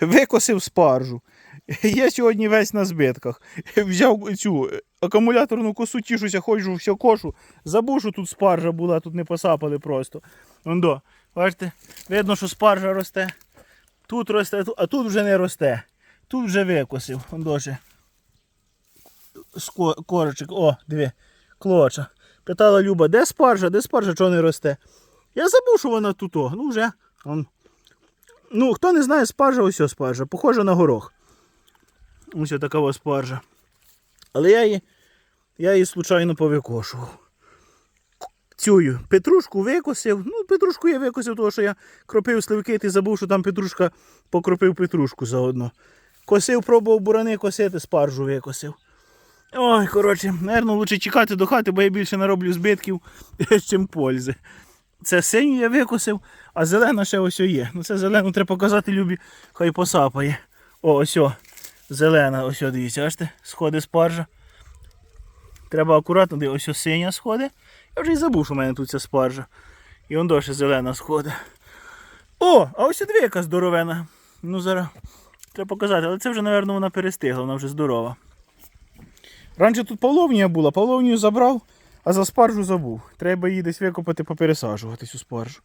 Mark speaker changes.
Speaker 1: викосив спаржу. Я сьогодні весь на збитках. Взяв цю акумуляторну косу, тішуся, ходжу, все кошу. Забув, що тут спаржа була, тут не посапали просто. Ондо, бачите, видно, що спаржа росте. Тут росте, а тут вже не росте. Тут вже викосив. Ондо ще. Корочок, о, диви, клоча. Питала Люба, де спаржа, де спаржа, чого не росте? Я забув, що вона тут. о. Ну вже. Он. Ну, хто не знає, спаржа, ось спаржа. Похожа на горох. Ось така спаржа. Але я її, я її случайно повикошував. Цю петрушку викосив. Ну, петрушку я викосив, тому що я кропив сливки, ти забув, що там петрушка покропив петрушку заодно. Косив, пробував бурани косити, спаржу викосив. Ой, коротше, мабуть, лучше чекати до хати, бо я більше нароблю збитків, чим пользи. Це синю я викосив, а зелена ще ось є. Ну це зелену треба показати любі, хай посапає. О, ось о, зелена, ось о, дивіться, бачите, сходи спаржа. Треба акуратно, де ось о синя сходи. Я вже й забув, що в мене тут ця спаржа. І он дощ зелена сходи. О, а ось дві яка здоровена. Ну зараз треба показати, але це вже, мабуть, вона перестигла, вона вже здорова. Раніше тут половнія була, половнію забрав, а за спаржу забув. Треба її десь викопати, попересаджуватись у спаржу.